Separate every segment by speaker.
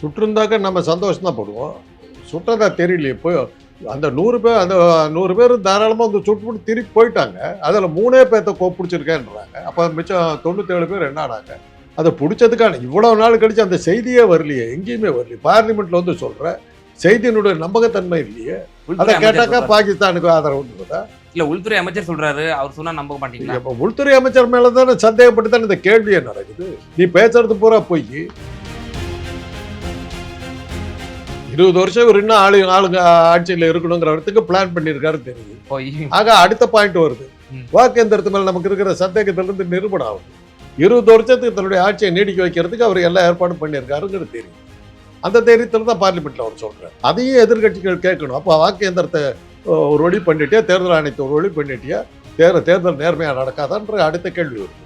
Speaker 1: சுட்டிருந்தாக்க நம்ம சந்தோஷம் தான் படுவோம். சுட்டதா தெரியலையே போய் அந்த நூறு பேர் அந்த நூறு பேர் தாராளமாக வந்து சுட்டு போட்டு திருப்பி போயிட்டாங்க. அதில் மூணே பேர்த்த கோ பிடிச்சிருக்கேன்றாங்க அப்போ மிச்சம் தொண்ணூத்தேழு பேர் என்ன ஆனாங்க? அதை பிடிச்சதுக்கான இவ்வளவு நாள் கழிச்சு அந்த செய்தியே வரலையே எங்கேயுமே வரலையே. பார்லிமெண்ட்ல வந்து சொல்ற செய்தியினுடைய நம்பகத்தன்மை இல்லையே. அதை கேட்டாக்கா. பாகிஸ்தானுக்கு ஆதரவுன்றதா
Speaker 2: இல்ல உள்துறை அமைச்சர் சொல்றாரு அவர் சொன்னா நம்ப மாட்டீங்களா?
Speaker 1: இப்ப உள்துறை அமைச்சர் மேல தானே சந்தேகப்பட்டு தானே இந்த கேள்வியே நடக்குது? நீ பேசுறது பூரா பொய். இருபது வருஷம் இவர் இன்னும் ஆளு ஆளுங்க ஆட்சியில் இருக்கணுங்கிறதுக்கு பிளான் பண்ணியிருக்காரு தெரியுது. ஆக அடுத்த பாயிண்ட் வருது.
Speaker 2: ம்.
Speaker 1: வாக்கேந்திரத்து மேல நமக்கு இருக்கிற சந்தேகத்திலிருந்து நிரூபணம் ஆகுது. இருபது வருஷத்துக்கு தன்னுடைய ஆட்சியை நீடிக்க வைக்கிறதுக்கு அவர் எல்லா ஏற்பாடும் பண்ணியிருக்காருங்கிறது தெரியும் அந்த தைரியத்தில் தான் பார்லிமெண்ட்ல அவர் சொல்றாரு. அதையும் எதிர்க்கட்சிகள் கேட்கணும். அப்போ வாக்கேந்திரத்தை அஹ், ஒரு வழி பண்ணிட்டியா தேர்தல் ஆணையத்தை ஒரு வழி பண்ணிட்டியா தேர் தேர்தல் நேர்மையாக நடக்காதான்ற அடுத்த கேள்வி வருது.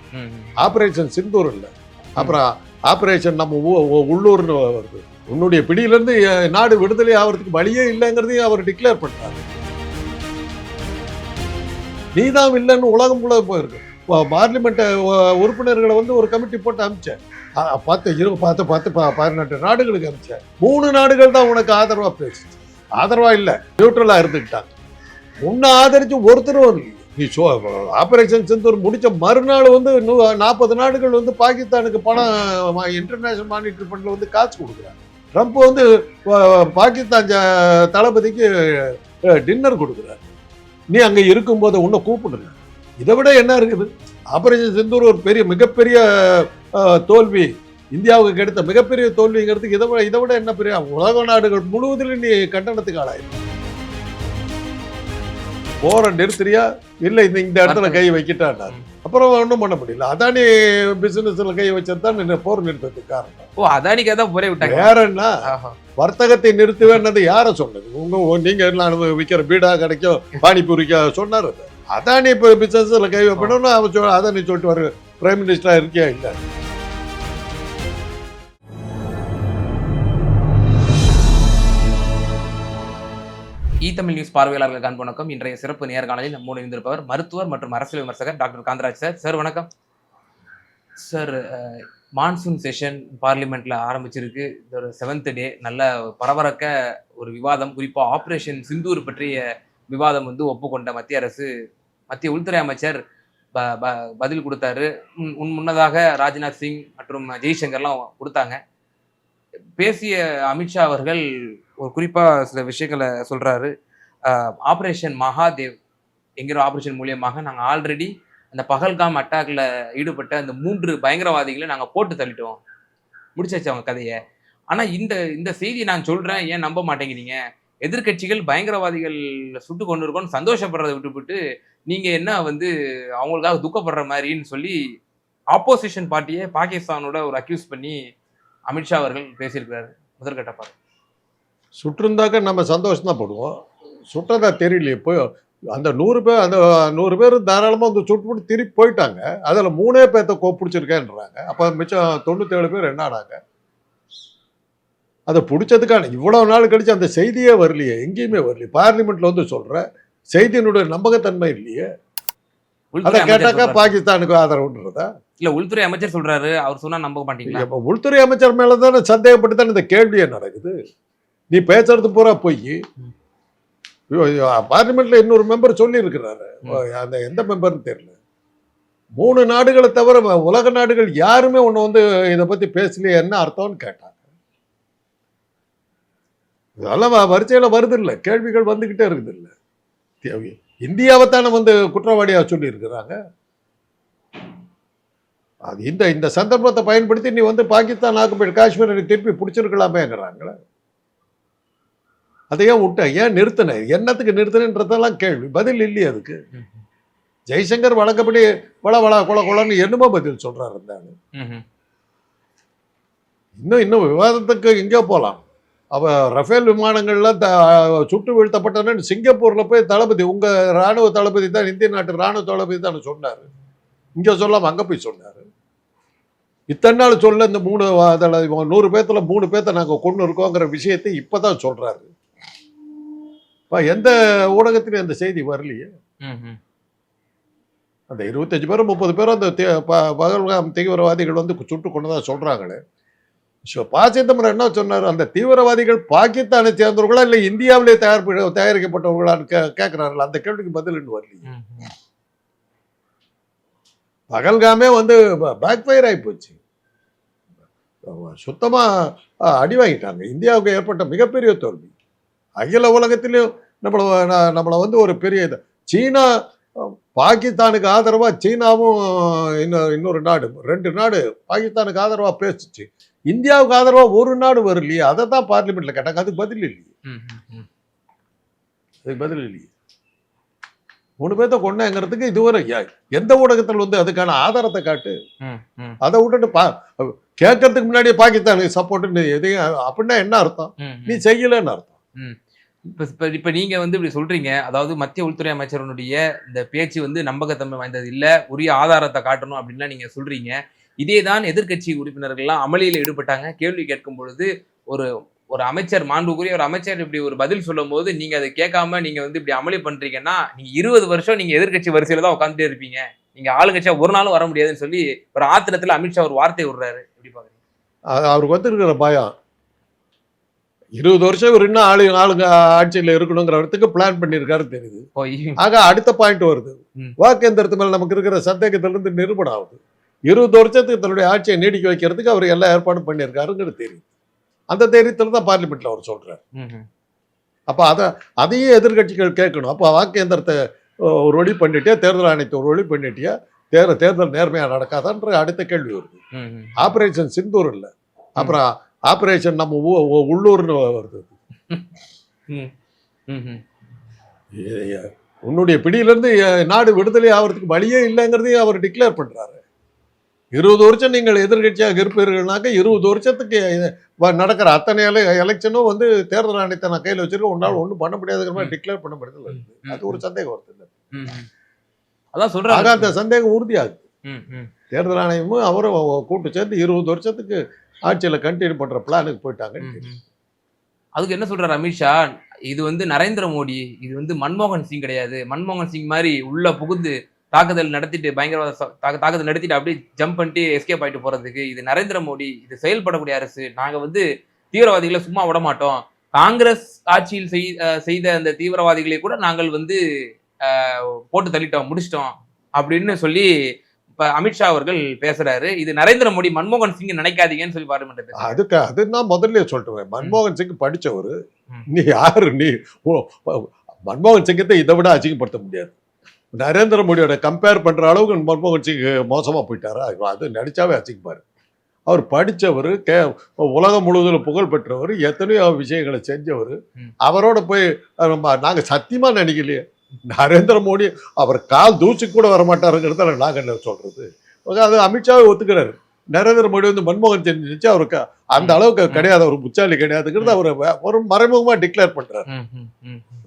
Speaker 1: ஆபரேஷன் சிந்தூர் இல்லை. அப்புறம் ஆபரேஷன் நம்ம உள்ளூர்னு வருது. உன்னுடைய பிடியிலிருந்து நாடு விடுதலை ஆகிறதுக்கு வழியே இல்லைங்கிறதையும் அவர் டிக்ளேர் பண்றாரு. நீதான் இல்லைன்னு உலகம் முழுக்க போயிருக்கு பார்லிமெண்ட் உறுப்பினர்களை வந்து ஒரு கமிட்டி போட்டு அமிச்சேன் பார்த்து இரு பார்த்து பார்த்து பதினெட்டு நாடுகளுக்கு அமிச்சேன் மூணு நாடுகள் தான் உனக்கு ஆதரவாக பேசுச்சு. ஆதரவா இல்லை நியூட்ரலாக இருந்துக்கிட்டாங்க. உன்னை ஆதரிச்சு ஒருத்தரும் நீ சோ ஆபரேஷன் செந்தூர் முடிச்ச மறுநாள் வந்து நாற்பது நாடுகள் வந்து பாகிஸ்தானுக்கு பணம் இன்டர்நேஷனல் மானிட்டரி ஃபண்டில் வந்து காசு கொடுக்குறாங்க. ட்ரம்ப் வந்து பாகிஸ்தான் தளபதிக்கு டின்னர் கொடுக்குறாரு. நீ அங்க இருக்கும்போது உன்னை கூப்பிடுங்க. இதை விட என்ன இருக்குது? ஆபரேஷன் சிந்தூர் ஒரு பெரிய மிகப்பெரிய தோல்வி. இந்தியாவுக்கு கிடைத்த மிகப்பெரிய தோல்விங்கிறதுக்கு இதை விட இதை விட என்ன பெரிய உலக நாடுகள் முழுவதிலும் நீ கண்டனத்துக்கு ஆளாயிரு. போற நிறுத்துறியா? இல்ல இந்த இந்த இடத்துல கை வைக்கிட்டாண்டாரு அப்புறம் ஒன்றும் பண்ண முடியல. அதானி பிசினஸ்ல கை வச்சது தான் நின்னு போர் நிறுத்தத்துக்கு காரணம்.
Speaker 2: ஓ அதானிக்காக தான் போரே விட்டாங்க.
Speaker 1: வேற என்ன. வர்த்தகத்தை நிறுத்துவேன்னது யார சொன்னது? உங்க நீங்க எல்லாம் விற்கிற பீடா கிடைக்கும் பானிபூரிக்கா சொன்னார் அது. அதானி இப்போ பிசினஸ்ல கை வைப்பணும்னு அவன் அதானி சொல்லிட்டு வர பிரைம் மினிஸ்டரா இருக்கியா இல்ல?
Speaker 2: இ தமிழ் நியூஸ் பார்வையாளர்களுக்கு அன்பு வணக்கம். இன்றைய சிறப்பு நேர்காணலில் நம்மோடு இருந்திருப்பவர் மருத்துவர் மற்றும் அரசியல் விமர்சகர் டாக்டர் காந்தராஜ் சார். சார் வணக்கம். சார் மான்சூன் செஷன் பார்லிமெண்ட்ல ஆரம்பிச்சிருக்கு. இது ஒரு செவன்த் டே நல்ல பரபரக்க ஒரு விவாதம். குறிப்பா ஆபரேஷன் சிந்தூர் பற்றிய விவாதம் வந்து ஒப்புக்கொண்ட மத்திய அரசு மத்திய உள்துறை அமைச்சர் ப- ப- பதில் கொடுத்தாரு. உன் முன் முன்னதாக ராஜ்நாத் சிங் மற்றும் ஜெய்சங்கர்லாம் கொடுத்தாங்க. பேசிய அமித்ஷா அவர்கள் ஒரு குறிப்பாக சில விஷயங்களை சொல்கிறாரு ஆப்ரேஷன் மகாதேவ் என்கிற ஆப்ரேஷன் மூலியமாக நாங்கள் ஆல்ரெடி அந்த பகல்காம் அட்டாக்ல ஈடுபட்ட அந்த மூன்று பயங்கரவாதிகளை நாங்கள் போட்டு தள்ளிட்டோம். முடிச்சாச்சு அவங்க கதையை. ஆனால் இந்த இந்த செய்தியை நான் சொல்கிறேன் ஏன் நம்ப மாட்டேங்கிறீங்க? எதிர்க்கட்சிகள் பயங்கரவாதிகள் சுட்டு கொண்டு இருக்கோம்னு சந்தோஷப்படுறதை விட்டுவிட்டு நீங்கள் என்ன வந்து அவங்களுக்காக துக்கப்படுற மாதிரின்னு சொல்லி ஆப்போசிஷன் பார்ட்டியை பாகிஸ்தானோட ஒரு அக்யூஸ் பண்ணி அமித்ஷா அவர்கள் பேசியிருக்கிறாரு. முதற்கட்ட பார்வை.
Speaker 1: சுட்டிருந்தாக்க நம்ம சந்தோஷம் தான் படுவோம். சுட்டதா தெரியலையே போய் அந்த நூறு பேர் அந்த நூறு பேர் தாராளமாக வந்து சுட்டு போட்டு திருப்பி போயிட்டாங்க. அதில் மூணே பேர்த்த கோ பிடிச்சிருக்கேன்றாங்க அப்போ மிச்சம் தொண்ணூத்தேழு பேர் என்ன ஆனாங்க? அதை பிடிச்சதுக்கான இவ்வளவு நாள் கழிச்சு அந்த செய்தியே வரலையே எங்கேயுமே வரலையே. பார்லிமெண்ட்ல வந்து சொல்ற செய்தியினுடைய நம்பகத்தன்மை இல்லையே. அதை கேட்டாக்கா. பாகிஸ்தானுக்கு ஆதரவுன்றதா?
Speaker 2: இல்ல உள்துறை அமைச்சர் சொல்றாரு அவர் சொன்னா நம்ப மாட்டீங்களா?
Speaker 1: உள்துறை அமைச்சர் மேல தானே சந்தேகப்பட்டு தானே இந்த கேள்வியே நடக்குது? நீ பேசுறது பூரா போய். பார்லிமெண்ட்ல இன்னொரு மெம்பர் சொல்லி இருக்கிறாரு அந்த எந்த மெம்பர்னு தெரியல. மூணு நாடுகளை தவிர உலக நாடுகள் யாருமே ஒன்று வந்து இதை பத்தி பேசலையே என்ன அர்த்தம்னு கேட்டாங்க. இதெல்லாம் வரிசையில் வரிசையில வருது இல்லை கேள்விகள் வந்துகிட்டே இருக்குது இல்லை தேவை- இந்தியாவை தானே வந்து குற்றவாளியாக சொல்லி இருக்கிறாங்க அது இந்த இந்த சந்தர்ப்பத்தை பயன்படுத்தி நீ வந்து பாகிஸ்தான் ஆக்குபைடு காஷ்மீரை நீ திருப்பி பிடிச்சிருக்கலாமேங்கிறாங்களே. அதை ஏன் விட்ட ஏன் நிறுத்தின என்னத்துக்கு நிறுத்தினன்றதெல்லாம் கேள்வி. பதில் இல்லையே அதுக்கு. ஜெய்சங்கர் வழக்கப்படி வள வள கொல கொலன்னு என்னமோ பதில் சொல்றாரு.
Speaker 2: ம்ஹும்.
Speaker 1: இன்னும் இன்னும் விவாதத்துக்கு எங்கேயோ போகலாம் அவ ரஃபேல் விமானங்கள்லாம் த சுட்டு வீழ்த்தப்பட்டன சிங்கப்பூர்ல போய் தளபதி உங்க ராணுவ தளபதி தான் இந்திய நாட்டு ராணுவ தளபதி தான் சொன்னாரு. இங்க சொல்லாம அங்க போய் சொன்னாரு. இத்தனை நாள் சொல்ல இந்த மூணு அதில் நூறு பேர்த்துல மூணு பேர்த்த நாங்க கொண்டு இருக்கோங்கிற விஷயத்தை இப்பதான் சொல்றாரு. அப்ப எந்த ஊடகத்திலும் அந்த செய்தி வரலையே. அந்த இருபத்தஞ்சு பேரும் முப்பது பேரும் அந்த பகல்காம் தீவிரவாதிகள் வந்து சுட்டு கொண்டதா சொல்றாங்களே. ஷோ- ப. சிதம்பரம் என்ன சொன்னார்? அந்த தீவிரவாதிகள் பாகிஸ்தானை சேர்ந்தவர்களா இல்லை இந்தியாவிலே தயார் தயாரிக்கப்பட்டவர்களான்னு கே கேட்குறாருல அந்த கேள்விக்கு பதில் இன்னும் வரலையே. பகல்காமே வந்து பேக் ஃபயர் ஆகி போச்சு. சுத்தமாக அடி வாங்கிட்டாங்க இந்தியாவுக்கு ஏற்பட்ட மிகப்பெரிய தோல்வி. அகில உலகத்திலையும் நம்மளை நம்மளை வந்து ஒரு பெரிய இது. சீனா பாகிஸ்தானுக்கு ஆதரவாக சீனாவும் இன்னொரு இன்னொரு நாடு ரெண்டு நாடு பாகிஸ்தானுக்கு ஆதரவாக பேசுச்சு. இந்தியாவுக்கு ஆதரவாக ஒரு நாடு வரலையே அதை தான் பார்லிமெண்ட்டில் கேட்டாங்க. அதுக்கு பதில் இல்லையே. அதுக்கு பதில் இல்லையே. மூணு பேர்த்த கொண்டாங்கிறதுக்கு இதுவரை எந்த ஊடகத்தில் வந்து அதுக்கான ஆதாரத்தை காட்டு அதை விட்டுட்டு பா கேட்கறதுக்கு முன்னாடியே பாகிஸ்தானுக்கு சப்போர்ட்னு எதையும் அப்படின்னா என்ன அர்த்தம்? நீ செய்யலன்னு அர்த்தம்.
Speaker 2: இப்போ இப்போ இப்போ நீங்கள் வந்து இப்படி சொல்கிறீங்க அதாவது மத்திய உள்துறை அமைச்சரனுடைய இந்த பேச்சு வந்து நம்பகத்தன்மை வாய்ந்தது இல்லை உரிய ஆதாரத்தை காட்டணும் அப்படின்லாம் நீங்கள் சொல்கிறீங்க இதே தான் எதிர்க்கட்சி உறுப்பினர்கள்லாம் அமளியில் ஈடுபட்டாங்க. கேள்வி கேட்கும் பொழுது ஒரு ஒரு அமைச்சர் மாண்புக்குரிய ஒரு அமைச்சர் இப்படி ஒரு பதில் சொல்லும் போது நீங்கள் அதை கேட்காம நீங்கள் வந்து இப்படி அமளி பண்ணுறீங்கன்னா நீங்கள் இருபது வருஷம் நீங்கள் எதிர்க்கட்சி வரிசையில் தான் உட்காந்துட்டே இருப்பீங்க. நீங்கள் ஆளுங்கட்சியாக ஒரு நாளும் வர முடியாதுன்னு சொல்லி ஒரு ஆத்திரத்தில் அமித்ஷா ஒரு வார்த்தை விடுறாரு. எப்படி பார்க்குறீங்க
Speaker 1: அது அவருக்கு வந்துருக்கிற பயம். இருபது வருஷம் இவர் இன்னும் ஆளு ஆளுங்க ஆட்சியில் இருக்கணுங்கிறதுக்கு பிளான் பண்ணியிருக்காரு தெரியுது. ஆக அடுத்த பாயிண்ட் வருது. வாக்கேந்திரத்து மேல நமக்கு இருக்கிற சந்தேகத்திலிருந்து நிரூபணம் ஆகுது. இருபது வருஷத்துக்கு தன்னுடைய ஆட்சியை நீடிக்க வைக்கிறதுக்கு அவர் எல்லா ஏற்பாடும் பண்ணியிருக்காருங்கிறது தெரியுது. அந்த தைரியத்தில் தான் பார்லிமெண்ட்ல அவர்
Speaker 2: ம்.
Speaker 1: அப்போ அதை அதையும் எதிர்க்கட்சிகள் கேட்கணும். அப்போ வாக்கேந்திரத்தை அஹ், ஒரு வழி பண்ணிட்டியா தேர்தல் ஆணையத்தை ஒரு வழி பண்ணிட்டியா தேர் தேர்தல் நேர்மையாக நடக்காதான்ற அடுத்த கேள்வி வருது. ஆப்ரேஷன் சிந்தூர் இல்லை. அப்புறம் ஆப்ரேஷன் நம்ம உள்ளூர்னு வருது. உன்னுடைய பிடியிலிருந்து நாடு விடுதலை ஆகிறதுக்கு வழியே இல்லைங்கிறதையும் அவர் டிக்ளேர் பண்றாரு. இருபது வருஷம் நீங்கள் எதிர்க்கட்சியாக இருப்பீர்கள்னாக்க இருபது வருஷத்துக்கு நடக்கிற அத்தனை எல எலெக்ஷனும் வந்து தேர்தல் ஆணையத்தை நான் கையில் வச்சிருக்கேன். உன்னால் ஒன்றும் பண்ண முடியாதுங்கிற மாதிரி டிக்ளேர் பண்ண முடியல
Speaker 2: ம்,
Speaker 1: அது ஒரு சந்தேகம் வருது.
Speaker 2: அதான் சொல்றாங்க
Speaker 1: அந்த சந்தேகம் உறுதியாகுது. தேர்தல் ஆணையமும் அவரும் கூட்டு சேர்ந்து இருபது வருஷத்துக்கு ஆட்சியில் கண்டினியூ பண்ணுற பிளானுக்கு போயிட்டாங்க.
Speaker 2: அதுக்கு என்ன சொல்கிறார் அமித்ஷா இது வந்து நரேந்திர மோடி இது வந்து மன்மோகன் சிங் கிடையாது. மன்மோகன் சிங் மாதிரி உள்ள புகுந்து தாக்குதல் நடத்திட்டு பயங்கரவாத தாக்கு- தாக்குதல் நடத்திட்டு அப்படியே ஜம்ப் பண்ணிட்டு எஸ்கேப் ஆயிட்டு போறதுக்கு இது நரேந்திர மோடி இது செயல்படக்கூடிய அரசு. நாங்க வந்து தீவிரவாதிகளை சும்மா விட மாட்டோம். காங்கிரஸ் ஆட்சியில் செய்- அஹ் செய்த அந்த தீவிரவாதிகளை கூட நாங்கள் வந்து போட்டு தள்ளிட்டோம் முடிச்சிட்டோம் அப்படின்னு சொல்லி இப்ப அமித்ஷா அவர்கள் பேசுறாரு. இது நரேந்திர மோடி மன்மோகன் சிங் நினைக்காதீங்கன்னு சொல்லி பேசுறாரு.
Speaker 1: அதுக்கு அது நான் முதல்ல சொல்லிட்டுவேன் மன்மோகன் சிங் படிச்சவர்.
Speaker 2: ம்.
Speaker 1: நீ யாரு? நீ மன்மோகன் சிங்கத்தை இதை விட அசிங்கப்படுத்த முடியாது. நரேந்திர மோடியோட கம்பேர் பண்ற அளவுக்கு மன்மோகன் சிங் மோசமா போயிட்டாரா? அது நடிச்சாவே அசிங்கப்பாரு அவர் படிச்சவர் கே உலகம் முழுவதும் புகழ் பெற்றவர் எத்தனையோ விஷயங்களை செஞ்சவர். அவரோட போய் நம்ம- நாங்க சத்தியமா நினைக்கலையே. நரேந்திர மோடி அவர் கால் தூசி கூட வர மாட்டாருங்கிறத நாங்க என்ன சொல்றது? அது அமித்ஷாவே ஒத்துக்கிறாரு. நரேந்திர மோடி வந்து மன்மோகன் சிங் நினைச்சு அவருக்கு அந்த அளவுக்கு கிடையாது அவர் புச்சாலி கிடையாதுங்கிறது அவர் ஒரு மறைமுகமா டிக்ளேர் பண்றாரு.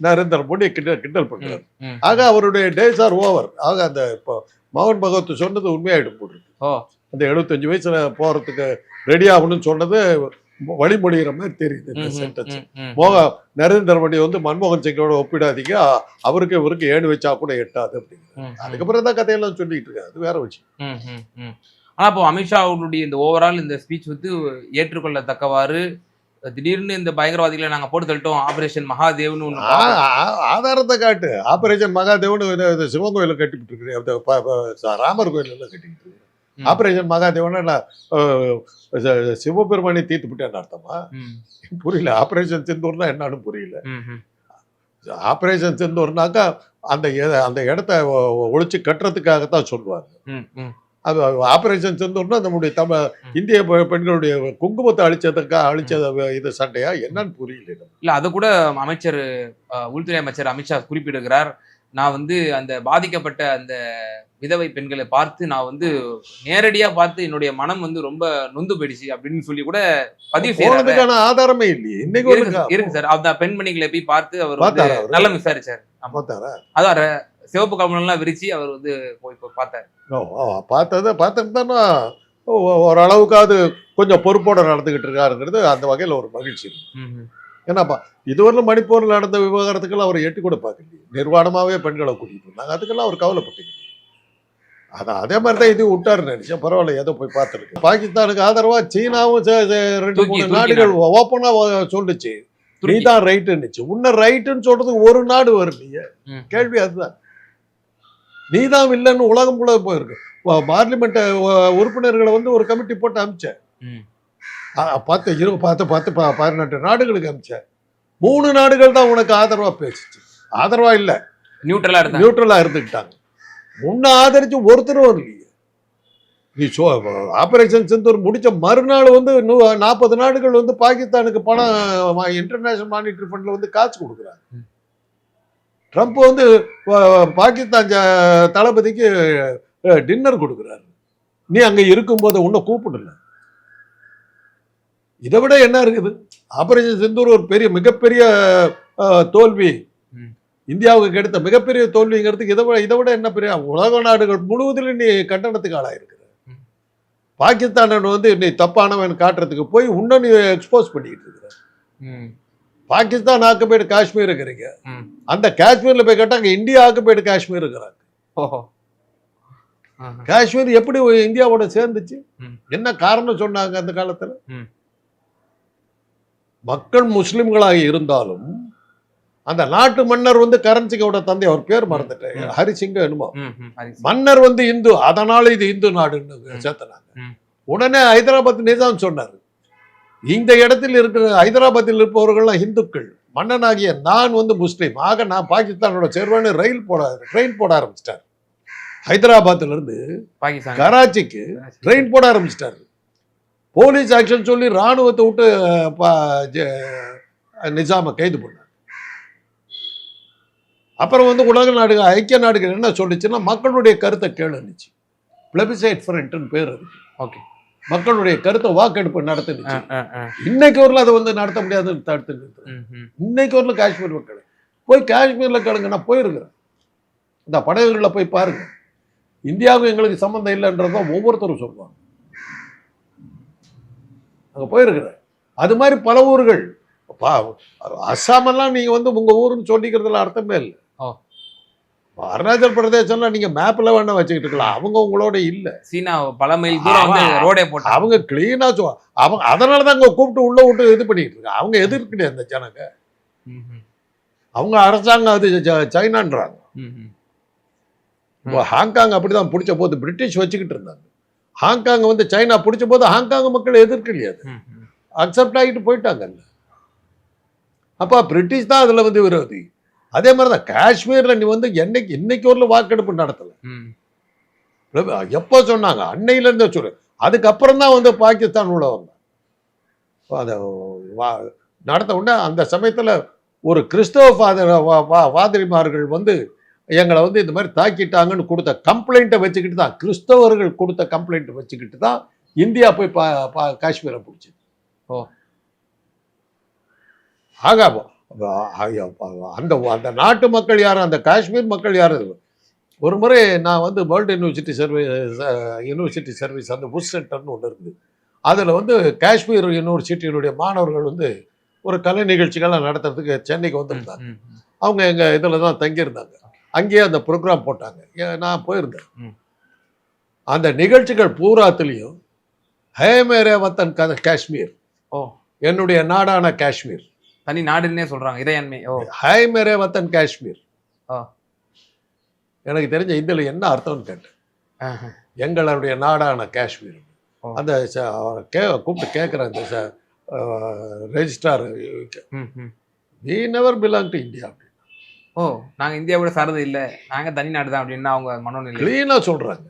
Speaker 1: நரேந்திர மோடி கிண்டல் கிண்டல் பண்றாரு. ஆக அவருடைய டேஸ் ஆர் ஓவர் ஆக அந்த இப்போ மோகன் பகவத் சொன்னது உண்மையாயிடும்
Speaker 2: ஓ.
Speaker 1: அந்த எழுபத்தஞ்சு வயசுல போறதுக்கு ரெடி ஆகணும்னு சொன்னது வழிமொழிகிற மாதிரி தெரியுது இந்த சென்டென்ஸ். மோக நரேந்திர மோடி வந்து மன்மோகன் சிங்கோட ஒப்பிடாதீங்க. அவருக்கு இவருக்கு ஏணு வச்சா கூட எட்டாது
Speaker 2: ம்.
Speaker 1: அதுக்கப்புறம் தான் கதையெல்லாம் சொல்லிட்டு இருக்காரு. அது வேற விஷயம்.
Speaker 2: ம், ம், ம். ஆனா இப்போ அமித்ஷா அவர்களுடைய இந்த ஓவரால் இந்த ஸ்பீச் வந்து ஏற்றுக்கொள்ளத்தக்கவாறு திடீர்னு இந்த பயங்கரவாதிகளை நாங்க போட்டு தள்ளிட்டோம் ஆபரேஷன் மகாதேவ்னு
Speaker 1: ஆ- ஆதாரத்தை காட்டு. ஆபரேஷன் மகாதேவன் சிவன் கோயில கட்டிவிட்டு இருக்கு அந்த ப- ப- ராமர் கோயில் எல்லாம் கட்டிக்கிட்டு. ஆபரேஷன் மகாதேவன் சிவபெருமானி தீர்த்து விட்டேன்னு அர்த்தமா? புரியல. ஆபரேஷன் செந்தூர்னா என்னன்னு புரியல. ஆபரேஷன் செந்தூர்னாக்கா அந்த அந்த இடத்த ஒழிச்சு கட்டுறதுக்காகத்தான் சொல்லுவாங்க. அது ஆபரேஷன் செந்தூர்னா நம்முடைய தமிழ் இந்திய பெண்களுடைய குங்குமத்தை அழிச்சதுக்கா அழிச்சத இது சண்டையா? என்னன்னு புரியல.
Speaker 2: இல்ல அது கூட அமைச்சர் உள்துறை அமைச்சர் அமித்ஷா குறிப்பிடுகிறார் நான் வந்து அந்த பாதிக்கப்பட்ட அந்த விதவை பெண்களை பார்த்து நான் வந்து நேரடியா பார்த்து என்னுடைய மனம் வந்து ரொம்ப நொந்து போயிடுச்சு அப்படின்னு சொல்லி கூட பதிவு செய்யறாரு
Speaker 1: போனதுக்கான ஆதாரமே இல்லையே. இன்னைக்கு
Speaker 2: இருக்கு சார். அந்த பெண்மணிகளை போய் பார்த்து அவர் வந்து? நல்லா விசாரிச்சார். அதான் சிவப்பு கமலம் விரிச்சு அவர் வந்து போய் பார்த்தாரு.
Speaker 1: பார்த்ததை பார்த்துட்டு தானே ஓரளவுக்காவது கொஞ்சம் பொறுப்போட நடந்துகிட்டு இருக்காருங்கிறது அந்த வகையில் ஒரு மகிழ்ச்சி. ஏன்னாப்பா இதுவரையிலும் மணிப்பூரில் நடந்த விவகாரத்துக்கெல்லாம் அவர் எட்டி கூட பார்க்கலையே. நிர்வாணமாகவே பெண்களை கூட்டிகிட்டு இருந்தாங்க. அதுக்கெல்லாம் அவர் கவலைப்பட்டீங்க. அதான் அதே மாதிரி தான் இது விட்டாருன்னு நினைச்சேன். பரவாயில்ல ஏதோ போய் பார்த்துருக்கு பாகிஸ்தானுக்கு ஆதரவா சீனாவும் ரெண்டு மூணு நாடுகள் ஓப்பனா சொல்லுச்சு. நீ. தான் ரைட்டுன்னுச்சு உன்ன ரைட்டுன்னு சொல்றதுக்கு ஒரு நாடு வரலையே. கேள்வி அதுதான். நீ தான் இல்லைன்னு உலகம் கூட போயிருக்கு. பார்லிமெண்ட் உறுப்பினர்களை வந்து ஒரு கமிட்டி போட்டு அமிச்சேன். பத்து இரு பத்து பத்து ப- பதினெட்டு நாடுகளுக்கு அமிச்சேன் மூணு நாடுகள் தான் உனக்கு ஆதரவா பேசுச்சு. ஆதரவா இல்ல.
Speaker 2: நியூட்ரலா இருந்தாங்க.
Speaker 1: நியூட்ரலா இருந்துக்கிட்டாங்க. உன்னை ஆதரிச்சு ஒருத்தரும் இல்லையே. நீ சோ ஆபரேஷன் சிந்தூர் முடிச்ச மறுநாள் வந்து நாற்பது நாடுகள் வந்து பாகிஸ்தானுக்கு பணம் இன்டர்நேஷனல் மானிட்டரி ஃபண்ட்ல வந்து காசு கொடுக்குறாங்க. ட்ரம்ப் வந்து பாகிஸ்தான் தளபதிக்கு டின்னர் கொடுக்குறாரு. நீ அங்க இருக்கும்போது உன்னை கூப்பிடல. இதை விட என்ன இருக்குது ஆபரேஷன் சிந்தூர் ஒரு பெரிய மிகப்பெரிய தோல்வி. இந்தியாவுக்கு கிடைத்த மிகப்பெரிய தோல்விங்கிறதுக்கு இதை விட இதை விட என்ன பெரிய உலக நாடுகள் முழுவதிலும் நீ கண்டனத்துக்கு ஆளாயிருக்கிற. பாகிஸ்தானன் வந்து நீ தப்பானவன் காட்டுறதுக்கு போய் இன்னும் நீ எக்ஸ்போஸ் பண்ணிக்கிட்டு இருக்கிற. பாகிஸ்தான் ஆக்குபைடு காஷ்மீர் இருக்கிறீங்க. அந்த காஷ்மீர்ல போய் கேட்டாங்க இந்தியா ஆக்குபைடு காஷ்மீர் இருக்கிறாங்க. காஷ்மீர் எப்படி இந்தியாவோட சேர்ந்துச்சு. என்ன காரணம் சொன்னாங்க அந்த காலத்துல. மக்கள் முஸ்லிம்களாக இருந்தாலும் அந்த நாட்டு மன்னர் வந்து கரன்சிங்கோட தந்தை அவர் பேர் மறந்துட்டேன். ஹரிசிங்க என்னமோ. மன்னர் வந்து இந்து அதனால இது இந்து நாடுன்னு. சேர்த்தனாங்க. உடனே ஹைதராபாத் நிஜாம் சொன்னார் இந்த இடத்தில் இருக்கிற ஹைதராபாத்தில் இருப்பவர்கள்லாம் இந்துக்கள் மன்னனாகிய நான் வந்து முஸ்லீம் ஆக நான் பாகிஸ்தானோட சேர்வான்னு ரயில் போட ட்ரெயின் போட ஆரம்பிச்சிட்டார் ஹைதராபாத்ல இருந்து கராச்சிக்கு ட்ரெயின் போட ஆரம்பிச்சிட்டாரு போலீஸ் ஆக்ஷன் சொல்லி ராணுவத்தை விட்டு நிஜாமை கைது பண்ணார் அப்புறம் வந்து உலக நாடுகள் ஐக்கிய நாடுகள் என்ன சொல்லுச்சுன்னா மக்களுடைய கருத்தை கேளுனுச்சு. பிளபிசைட் ஃப்ரண்ட்னு பேர் இருக்கு
Speaker 2: ஓகே.
Speaker 1: மக்களுடைய கருத்தை வாக்கெடுப்பு நடத்துனுச்சு. இன்னைக்கு வரல அதை வந்து நடத்த முடியாதுன்னு தடுத்து. இன்னைக்கு வரல காஷ்மீர் மக்கள். போய் காஷ்மீர்ல கேளுங்க நான் போயிருக்கிறேன். இந்த படகுகளில் போய் பாருங்க. இந்தியாவுக்கும் எங்களுக்கு சம்மந்தம் இல்லைன்றதான் ஒவ்வொருத்தரும் சொல்லுவாங்க. அங்க போயிருக்கிறேன். அது மாதிரி பல ஊர்கள். அஸ்ஸாமெல்லாம் நீங்க வந்து உங்க ஊருன்னு சொல்லிக்கிறதுல அர்த்தமே இல்லை. அருணாச்சல் பிரதேசம்லாம் நீங்க மேப்ல வேணா வச்சுக்கிட்டு இருக்கலாம். அவங்க உங்களோட இல்ல.
Speaker 2: சீனா பல மைல் ரோடே போட்டாங்க
Speaker 1: அவங்க கிளீனா சொ அவங்க அதனால தான் அங்க கூப்பிட்டு உள்ள விட்டு இது பண்ணிட்டு இருக்காங்க. அவங்க எதிர்க்கலையே அந்த ஜனங்க. அவங்க அரசாங்கம் அது சைனான்றாங்க. இப்போ ஹாங்காங் அப்படிதான் பிடிச்ச போது பிரிட்டிஷ் வச்சுக்கிட்டு இருந்தாங்க. ஹாங்காங் வந்து சைனா பிடிச்ச போது ஹாங்காங் மக்கள் எதிர்க்கலையே அது. அக்செப்ட் ஆகிட்டு போயிட்டாங்கல்ல அப்போ பிரிட்டிஷ் தான் அதில் வந்து விரோதி. அதே மாதிரி தான் காஷ்மீரில் நீ வந்து என்னைக்கு இன்னைக்கு ஒரு வாக்கெடுப்பு நடத்தலை. எப்போ சொன்னாங்க? அன்னையிலேருந்தே சொல்லு. அதுக்கப்புறம் தான் வந்து பாகிஸ்தான் உள்ள வந்தாங்க அதை வா- நடத்த உடனே அந்த சமயத்தில் ஒரு கிறிஸ்தவ ஃபாதர் பாதிரிமார்கள் வந்து எங்களை வந்து இந்த மாதிரி தாக்கிட்டாங்கன்னு கொடுத்த கம்ப்ளைண்ட்டை வச்சுக்கிட்டு தான் கிறிஸ்தவர்கள் கொடுத்த கம்ப்ளைண்ட்டை வச்சுக்கிட்டு தான் இந்தியா போய் பா பா- காஷ்மீரை பிடிச்சி
Speaker 2: ஓ.
Speaker 1: ஆக அந்த அந்த நாட்டு மக்கள் யாரும் அந்த காஷ்மீர் மக்கள் யாரும் ஒரு முறை நான் வந்து world university service university service அந்த புஷ் சென்டர்னு ஒன்று இருக்குது. அதில் வந்து காஷ்மீர் யூனிவர்சிட்டியினுடைய மாணவர்கள் வந்து ஒரு கலை நிகழ்ச்சிகள்லாம் நடத்துறதுக்கு சென்னைக்கு வந்திருந்தாங்க. அவங்க எங்கள் இதில் தான் தங்கியிருந்தாங்க. அங்கேயே அந்த ப்ரோக்ராம் போட்டாங்க. நான் போயிருந்தேன்.
Speaker 2: அந்த
Speaker 1: நிகழ்ச்சிகள் பூராத்துலேயும் ஹே மேரே வத்தன் க காஷ்மீர்.
Speaker 2: ஓ.
Speaker 1: என்னுடைய நாடான காஷ்மீர்.
Speaker 2: தனி நாடுன்னே சொல்றாங்க இறையாண்மை ஓ.
Speaker 1: ஹாய் மேரே வத்தன் காஷ்மீர்.
Speaker 2: ஆ.
Speaker 1: எனக்கு தெரிஞ்ச இதில் என்ன அர்த்தம்னு கேட்டேன். எங்களுடைய நாடான காஷ்மீர்.
Speaker 2: ஓ.
Speaker 1: அந்த கே கூப்பிட்டு கேட்குறேன் அந்த ரெஜிஸ்டார்
Speaker 2: ம், ம்.
Speaker 1: We never belong to India
Speaker 2: ஓ நாங்க இந்தியாவோட சார்ந்து இல்ல. நாங்க தனி நாடு தான் அப்படின்னா அவங்க மனோநிலை.
Speaker 1: க்ளீனாக சொல்கிறாங்க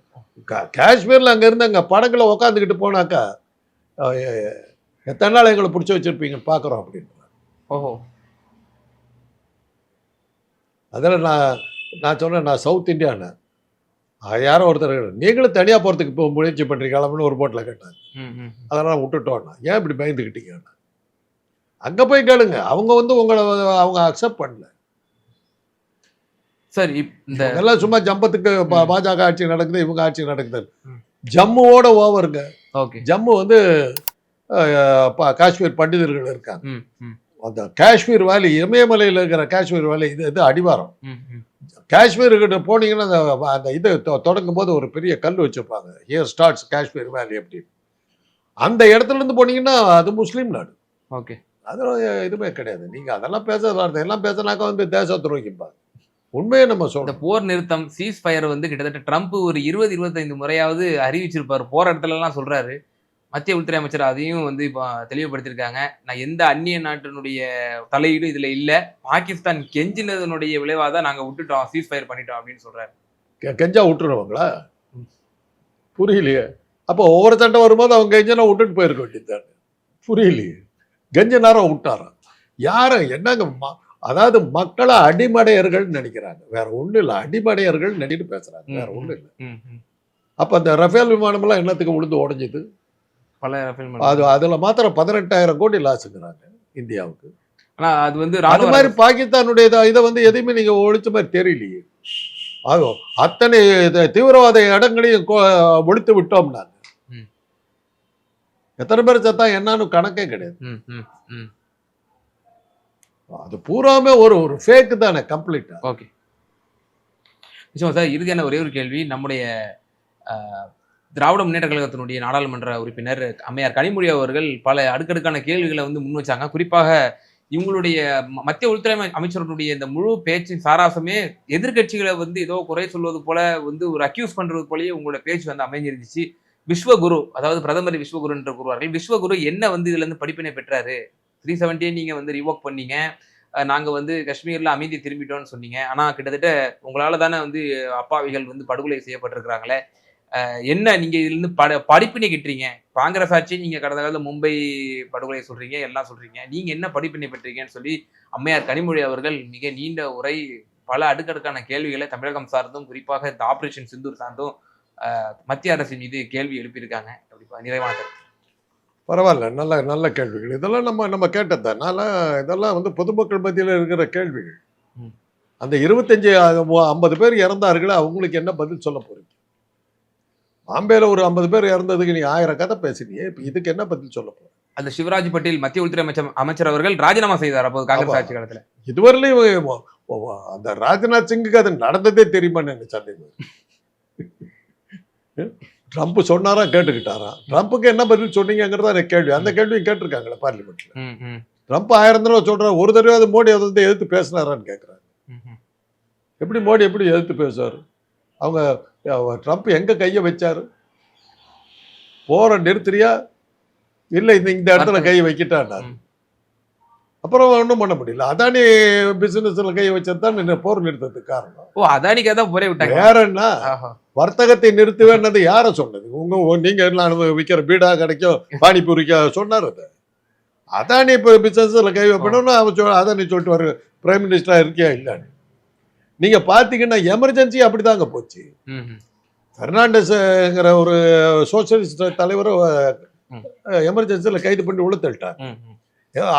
Speaker 1: காஷ்மீரில் அங்கே இருந்து அங்கே படகுல உக்காந்துக்கிட்டு போனாக்கா எத்தனை நாள் எங்களை பிடிச்சி வச்சுருப்பீங்கன்னு பார்க்குறோம் அப்படின்னு
Speaker 2: ஓஹோ.
Speaker 1: அதில் நான் நான் சொன்னேன் நான் சவுத் இந்தியான்னு யாரோ ஒருத்தர் நீங்களும் தனியாக போகிறதுக்கு இப்போ முயற்சி பண்ணுறீங்களாம்னு ஒரு போட்டில் கேட்டாங்க. அதெல்லாம் விட்டுட்டோன்னா ஏன் இப்படி பயந்துக்கிட்டீங்கன்னா அங்கே போய் கேளுங்க. அவங்க வந்து உங்களை அவங்க அக்செப்ட் பண்ணல.
Speaker 2: சார் இந்த
Speaker 1: இதெல்லாம் சும்மா ஜம்பத்துக்கு பாஜக ஆட்சி நடக்குது இவங்க ஆட்சி நடக்குது. ஜம்முவோட ஓவருங்க.
Speaker 2: ஓகே.
Speaker 1: ஜம்மு வந்து காஷ்மீர் பண்டிதர்கள் இருக்காங்க. அந்த காஷ்மீர் வேலி இமயமலையில் இருக்கிற காஷ்மீர் வேலி இது இது அடிவாரம். காஷ்மீருக்கு போனீங்கன்னா அந்த அந்த இது தொ- தொடங்கும் போது ஒரு பெரிய கல் வச்சிருப்பாங்க. ஹியர் ஸ்டார்ட்ஸ் காஷ்மீர் வேலி அப்படின்னு. அந்த இடத்துல இருந்து போனீங்கன்னா அது முஸ்லீம் நாடு.
Speaker 2: ஓகே.
Speaker 1: அதெல்லாம் எதுவுமே கிடையாது. நீங்க அதெல்லாம் பேச வார்த்தை எல்லாம் பேசினாக்கா வந்து தேச துரோகிப்பாங்க உண்மையை நம்ம சொல்றோம்.
Speaker 2: போர் நிறுத்தம் சீஸ் ஃபயர் வந்து கிட்டத்தட்ட ட்ரம்ப் ஒரு இருபது இருபத்தைந்து முறையாவது அறிவிச்சிருப்பாரு. போற இடத்துல எல்லாம் சொல்றாரு. மத்திய உள்துறை அமைச்சர் அதையும் வந்து இப்போ தெளிவுபடுத்தியிருக்காங்க. நான் எந்த அந்நிய நாட்டினுடைய தலையீடும் இதுல இல்ல. பாகிஸ்தான் கெஞ்சினதனுடைய விளைவாக தான் நாங்க விட்டுட்டோம். சீஸ் ஃபயர் பண்ணிட்டோம் அப்படின்னு சொல்றாரு.
Speaker 1: கெ- கெஞ்சா விட்டுருவாங்களா? புரியலையே. அப்போ ஒவ்வொரு சண்டை வரும்போது அவங்க கெஞ்சனா விட்டுட்டு போயிருக்க வேண்டியது புரியலையே. கெஞ்ச நேரம் விட்டாராம். யாரும் என்னங்க அதாவது மக்களை அடிமடையர்கள் நினைக்கிறாங்க. வேற ஒண்ணும் இல்லை. அடிமடையர்கள் நினைட்டு பேசுறாங்க. வேற ஒண்ணும் இல்லை. அப்ப அந்த ரஃபேல் விமானம்லாம் என்னத்துக்கு விழுந்து உடைஞ்சுது?
Speaker 2: பல
Speaker 1: அது
Speaker 2: விமானம்.
Speaker 1: அதுல மாத்திரம் பதினெட்டாயிரம் கோடி லாஸுங்கிறாங்க இந்தியாவுக்கு.
Speaker 2: ஆனா அது வந்து
Speaker 1: அது மாதிரி பாகிஸ்தானுடைய இத- வந்து எதையுமே நீங்க ஒழிச்ச மாதிரி தெரியலையே. அது அத்தனை தீவிரவாத இடங்களையும் ஒழித்து விட்டோம் நாங்க
Speaker 2: ம்.
Speaker 1: எத்தனை பேர் செத்தா என்னன்னு கணக்கே கிடையாது. அது பூராமே ஒரு ஒரு ஃபேக்கு தானே கம்ப்ளீட்டா
Speaker 2: ஓகே நிச்சயமா சார் இறுதியான ஒரே ஒரு கேள்வி நம்முடைய திராவிட முன்னேற்ற கழகத்தினுடைய நாடாளுமன்ற உறுப்பினர் அம்மையார் கனிமொழி அவர்கள் பல அடுக்கடுக்கான கேள்விகளை வந்து முன் வச்சாங்க. குறிப்பாக இவங்களுடைய ம- மத்திய உள்துறை அமைச்சர்களுடைய இந்த முழு பேச்சின் சாராசமே எதிர்க்கட்சிகளை வந்து ஏதோ குறை சொல்வது போல வந்து ஒரு அக்யூஸ் பண்றது போலயே உங்களோட பேச்சு வந்து அமைஞ்சிருந்துச்சு. விஸ்வகுரு அதாவது பிரதமர் விஸ்வகுரு என்று கூறுவார்கள் விஸ்வகுரு என்ன வந்து இதுல இருந்து படிப்பினை பெற்றாரு? த்ரீ செவன்ட்டியே நீங்கள் வந்து ரிவோக் பண்ணீங்க. நாங்கள் வந்து காஷ்மீரில் அமைதி திரும்பிட்டோம்னு சொன்னீங்க. ஆனால் கிட்டத்தட்ட உங்களால தானே வந்து அப்பாவிகள் வந்து படுகொலை செய்யப்பட்டிருக்கிறாங்களே. என்ன நீங்கள் இதுல இருந்து பட படிப்பினை கிட்டுறீங்க? காங்கிரஸ் ஆட்சி நீங்கள் கடந்த காலத்தில் மும்பை படுகொலை சொல்றீங்க எல்லாம் சொல்றீங்க. நீங்க என்ன படிப்பினை பெற்றீங்கன்னு சொல்லி அம்மையார் கனிமொழி அவர்கள் மிக நீண்ட உரை பல அடுக்கடுக்கான கேள்விகளை தமிழகம் சார்ந்தும் குறிப்பாக இந்த ஆப்ரேஷன் சிந்தூர் சார்ந்தும் மத்திய அரசின் மீது கேள்வி எழுப்பியிருக்காங்க. அப்படி நிறைவான கருத்து.
Speaker 1: பரவாயில்ல நல்ல நல்ல கேள்விகள். இதெல்லாம் நம்ம நம்ம கேட்டதுனால இதெல்லாம் வந்து பொதுமக்கள் மத்தியில் இருக்கிற கேள்விகள். அந்த இருபத்தஞ்சு ஐம்பது பேர் இறந்தார்களே அவங்களுக்கு என்ன பதில் சொல்ல போறீங்க? பாம்பேல ஒரு ஐம்பது பேர் இறந்ததுக்கு நீ ஆயிரம் கதை பேசுனீங்க இப்ப இதுக்கு என்ன பதில் சொல்ல போற?
Speaker 2: அந்த சிவராஜ் பட்டேல் மத்திய உள்துறை அமைச்சர் அமைச்சர் அவர்கள் ராஜினாமா செய்தார் அப்போது காங்கிரஸ். ஆட்சி காலத்துல.
Speaker 1: இதுவரையிலையும் அந்த ராஜ்நாத் சிங்குக்கு அது நடந்ததே எனக்கு சந்தேகம்? ட்ரம்ப் சொன்னாரா கேட்டுக்கிட்டாரா? ட்ரம்ப்புக்கு என்ன பதில் சொன்னீங்கிறதா கேள்வி. அந்த கேள்வியும் கேட்டிருக்காங்களே பார்லிமெண்ட்ல. ட்ரம்ப் ஆயிரம் தடவை சொல்ற ஒரு தடவை அது மோடி அதை வந்து எதிர்த்து பேசினாரான்னு கேட்குறாங்க. எப்படி மோடி எப்படி எதிர்த்து பேசுவார்? அவங்க ட்ரம்ப் எங்க கையை வச்சாரு? போற நிறுத்துறியா இல்லை இந்த இந்த இடத்துல கையை வைக்கிட்டான்னா
Speaker 2: ம்.
Speaker 1: அப்புறம் ஒன்றும் பண்ண முடியல. அதானி பிசினஸ்ல கையை வச்சது தான் இந்த போர் நிறுத்தத்துக்கு காரணம்.
Speaker 2: ஓ அதானிக்கா தான் போரே விட்டாங்க.
Speaker 1: வேற என்ன. வர்த்தகத்தை நிறுத்துவேன்னது யார சொன்னது? உங்க நீங்க எல்லாம் விற்கிற பீடா கிடைக்கும் பானிபூரிக்கா சொன்னார் அது. அதானி இப்போ பிசினஸ்ல கை வைப்பணும்னு அவன் சொல் அதானி சொல்லிட்டு வர பிரைம் மினிஸ்டரா இருக்கியா இல்லைன்னு. நீங்க பாத்தீங்கன்னா எமர்ஜென்சி அப்படிதாங்க போச்சு. பெர்னாண்டஸ்ங்கிற ஒரு சோசியலிஸ்ட் தலைவரை. எமர்ஜென்சியில் கைது பண்ணி உள்ள தள்ளிட்டார்.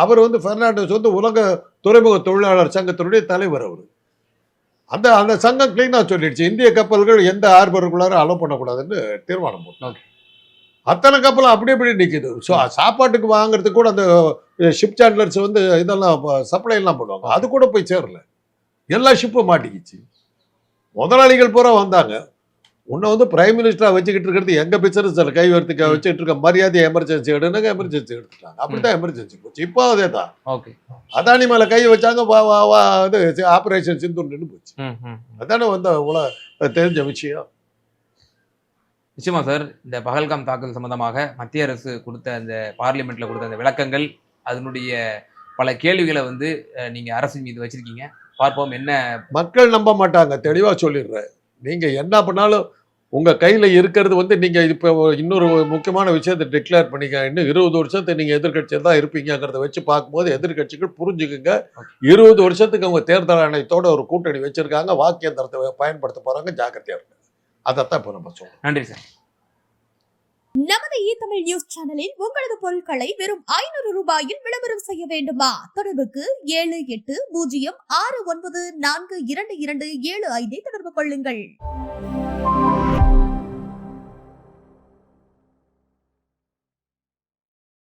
Speaker 1: அவர் வந்து பெர்னாண்டஸ் வந்து உலக துறைமுக தொழிலாளர் சங்கத்தினுடைய தலைவர் அவர். அந்த அந்த சங்கம் கிளீனாக சொல்லிடுச்சு. இந்திய கப்பல்கள் எந்த ஹார்பருக்குள்ளார அலோவ் பண்ணக்கூடாதுன்னு தீர்மானம்
Speaker 2: Okay.
Speaker 1: அத்தனை கப்பலும் அப்படி அப்படி நிற்குது ஸோ சாப்பாட்டுக்கு வாங்குறதுக்கு கூட அந்த ஷிப் சாண்ட்லர்ஸ் வந்து இதெல்லாம் சப்ளை எல்லாம் பண்ணுவாங்க அது கூட போய் சேரல. எல்லா ஷிப்பும் மாட்டிக்கிச்சு. முதலாளிகள் பூரா வந்தாங்க. உன்னை வந்து பிரைம் மினிஸ்டரா வச்சுக்கிட்டு இருக்கிறது எங்க பிசினஸ் கை வரத்துக்கு
Speaker 2: ம்.
Speaker 1: வச்சுட்டு இருக்க மரியாதை எமர்ஜென்சி எடுனுங்க எமர்ஜென்சி எடுத்துட்டாங்க. அப்படித்தான் எமர்ஜென்சி போச்சு. இப்போ அதே தான்
Speaker 2: ஓகே.
Speaker 1: அதானி மேல கை வச்சாங்க வா வா வா இது ஆபரேஷன் சிந்து நின்று போச்சு. அதானே வந்து உலக தெரிஞ்ச விஷயம்.
Speaker 2: நிச்சயமா சார் இந்த பகல்காம் தாக்குதல் சம்பந்தமாக மத்திய அரசு கொடுத்த அந்த பார்லிமெண்ட்ல கொடுத்த அந்த விளக்கங்கள் அதனுடைய பல கேள்விகளை வந்து அஹ், நீங்க அரசின் மீது வச்சிருக்கீங்க. பார்ப்போம் என்ன
Speaker 1: மக்கள் நம்ப மாட்டாங்க தெளிவா சொல்லிடுறேன். நீங்க என்ன பண்ணாலும் உங்க கையில இருக்கிறது வந்து நீங்க இப்போ இன்னொரு முக்கியமான விஷயத்தை டிக்ளேர் பண்ணிக்க இன்னும் இருபது வருஷத்தை நீங்க எதிர்கட்சியா தான் இருப்பீங்கிறத வச்சு பார்க்கும்போது எதிர்கட்சிகள் புரிஞ்சுக்குங்க. இருபது வருஷத்துக்கு அவங்க தேர்தல் ஆணையத்தோட ஒரு கூட்டணி வச்சிருக்காங்க வாக்கியந்திரத்தை பயன்படுத்த போறாங்க ஜாக்கிரதையா இருங்க. அதைத்தான் இப்போ நம்ம சொல்றோம்.
Speaker 2: நன்றி சார்.
Speaker 3: நமது இ தமிழ் நியூஸ் சேனலில் உங்களது பொருட்களை வெறும் ஐநூறு ரூபாயில் விளம்பரம் செய்ய வேண்டுமா? தொடர்புக்கு ஏழு எட்டு பூஜ்ஜியம் ஆறு ஒன்பது நான்கு இரண்டு இரண்டு ஏழு ஐந்தை தொடர்பு கொள்ளுங்கள்.